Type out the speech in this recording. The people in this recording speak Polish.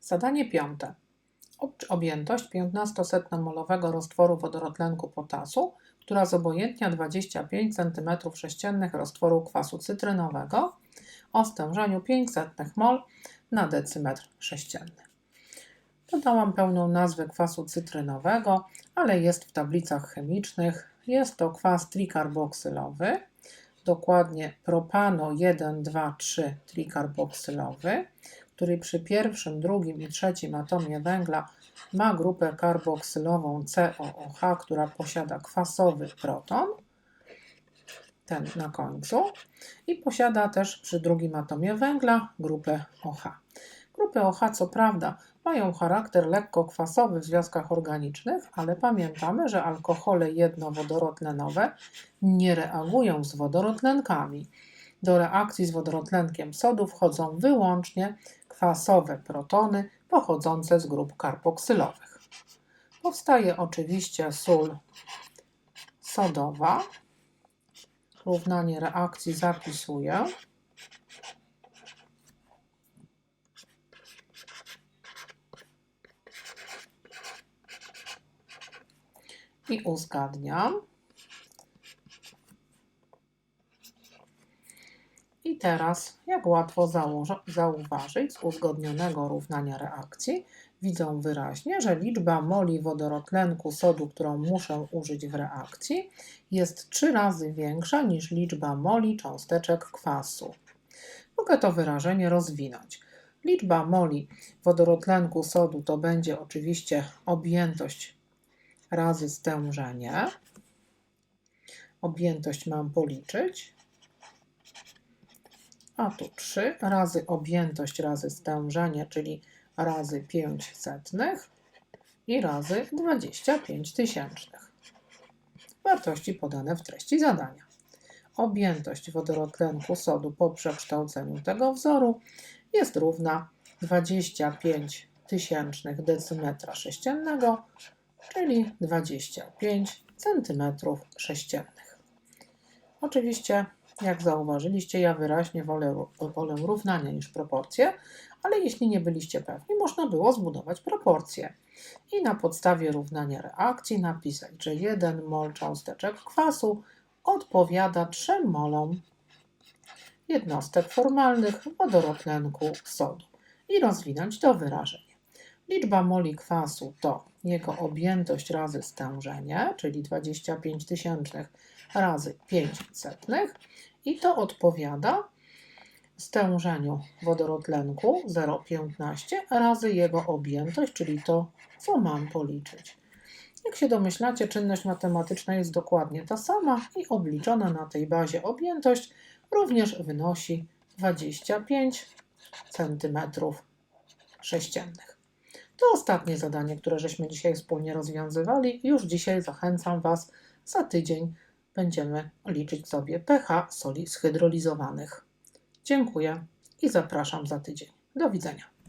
Zadanie piąte. Ob- Objętość 15-setnomolowego roztworu wodorotlenku potasu, która zobojętnia 25 cm3 roztworu kwasu cytrynowego o stężeniu 500 mol na decymetr sześcienny. Dodałam pełną nazwę kwasu cytrynowego, ale jest w tablicach chemicznych. Jest to kwas trikarboksylowy, dokładnie propano 1, 2, 3 trikarboksylowy, który przy pierwszym, drugim i trzecim atomie węgla ma grupę karboksylową COOH, która posiada kwasowy proton, ten na końcu, i posiada też przy drugim atomie węgla grupę OH. Grupy OH, co prawda, mają charakter lekko kwasowy w związkach organicznych, ale pamiętamy, że alkohole jednowodorotlenowe nie reagują z wodorotlenkami. Do reakcji z wodorotlenkiem sodu wchodzą wyłącznie kwasowe protony pochodzące z grup karboksylowych. Powstaje oczywiście sól sodowa. Równanie reakcji zapisuję. I uzgadniam. Teraz, jak łatwo zauważyć z uzgodnionego równania reakcji, widzą wyraźnie, że liczba moli wodorotlenku sodu, którą muszę użyć w reakcji, jest trzy razy większa niż liczba moli cząsteczek kwasu. Mogę to wyrażenie rozwinąć. Liczba moli wodorotlenku sodu to będzie oczywiście objętość razy stężenie. Objętość mam policzyć. A tu 3 razy objętość razy stężenie, czyli razy 5 setnych i razy 25 tysięcznych. Wartości podane w treści zadania. Objętość wodorotlenku sodu po przekształceniu tego wzoru jest równa 25 tysięcznych decymetra sześciennego, czyli 25 centymetrów sześciennych. Oczywiście, jak zauważyliście, ja wyraźnie wolę, wolę równania niż proporcje, ale jeśli nie byliście pewni, można było zbudować proporcje. I na podstawie równania reakcji napisać, że 1 mol cząsteczek kwasu odpowiada 3 molom jednostek formalnych wodorotlenku sodu i rozwinąć to wyrażenie. Liczba moli kwasu to jego objętość razy stężenie, czyli 25 tysięcznych razy 5 setnych i to odpowiada stężeniu wodorotlenku 0,15 razy jego objętość, czyli to, co mam policzyć. Jak się domyślacie, czynność matematyczna jest dokładnie ta sama i obliczona na tej bazie objętość również wynosi 25 cm sześciennych. To ostatnie zadanie, które żeśmy dzisiaj wspólnie rozwiązywali. Już dzisiaj zachęcam Was, za tydzień będziemy liczyć sobie pH soli zhydrolizowanych. Dziękuję i zapraszam za tydzień. Do widzenia.